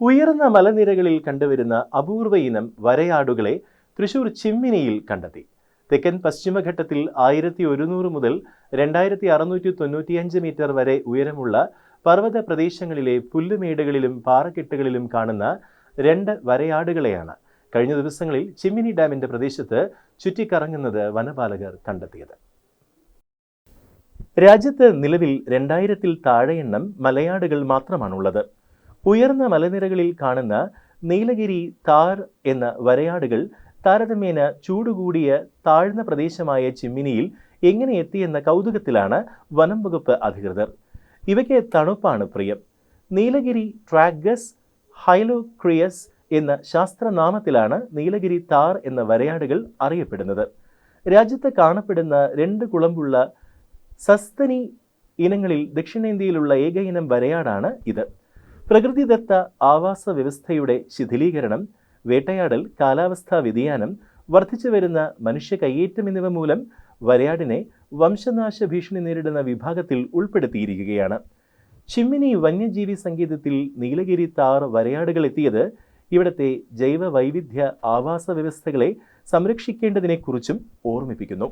ഉയർന്ന മലനിരകളിൽ കണ്ടുവരുന്ന അപൂർവ ഇനം വരയാടുകളെ തൃശൂർ ചിമ്മിനിയിൽ കണ്ടെത്തി. തെക്കൻ പശ്ചിമഘട്ടത്തിൽ ആയിരത്തി ഒരുന്നൂറ് മുതൽ രണ്ടായിരത്തി അറുന്നൂറ്റി തൊണ്ണൂറ്റിയഞ്ച് മീറ്റർ വരെ ഉയരമുള്ള പർവത പ്രദേശങ്ങളിലെ പുല്ലുമേടുകളിലും പാറക്കെട്ടുകളിലും കാണുന്ന രണ്ട് വരയാടുകളെയാണ് കഴിഞ്ഞ ദിവസങ്ങളിൽ ചിമ്മിനി ഡാമിന്റെ പ്രദേശത്ത് ചുറ്റിക്കറങ്ങുന്നത് വനപാലകർ കണ്ടെത്തിയത്. രാജ്യത്ത് നിലവിൽ രണ്ടായിരത്തിൽ താഴെ എണ്ണം മലയാടുകൾ മാത്രമാണുള്ളത്. ഉയർന്ന മലനിരകളിൽ കാണുന്ന നീലഗിരി താർ എന്ന വരയാടുകൾ താരതമ്യേന ചൂടുകൂടിയ താഴ്ന്ന പ്രദേശമായ ചിമ്മിനിയിൽ എങ്ങനെ എത്തിയെന്ന കൗതുകത്തിലാണ് വനം വകുപ്പ് അധികൃതർ. ഇവയ്ക്ക് തണുപ്പാണ് പ്രിയം. നീലഗിരി ട്രാഗസ് ഹൈലോക്രിയസ് എന്ന ശാസ്ത്രനാമത്തിലാണ് നീലഗിരി താർ എന്ന വരയാടുകൾ അറിയപ്പെടുന്നത്. രാജ്യത്ത് കാണപ്പെടുന്ന രണ്ട് കുളമ്പുള്ള സസ്തനി ഇനങ്ങളിൽ ദക്ഷിണേന്ത്യയിലുള്ള ഏക ഇനം വരയാടാണ് ഇത്. പ്രകൃതിദത്ത ആവാസ വ്യവസ്ഥയുടെ ശിഥിലീകരണം വേട്ടയാടൽ കാലാവസ്ഥാ വ്യതിയാനം വർദ്ധിച്ചു വരുന്ന മനുഷ്യ കയ്യേറ്റം എന്നിവ മൂലം വരയാടിനെ വംശനാശ ഭീഷണി നേരിടുന്ന വിഭാഗത്തിൽ ഉൾപ്പെടുത്തിയിരിക്കുകയാണ്. ചിമ്മിനി വന്യജീവി സംഗീതത്തിൽ നീലഗിരി താർ വരയാടുകൾ എത്തിയത് ഇവിടത്തെ ജൈവ വൈവിധ്യ ആവാസ വ്യവസ്ഥകളെ സംരക്ഷിക്കേണ്ടതിനെക്കുറിച്ചും ഓർമ്മിപ്പിക്കുന്നു.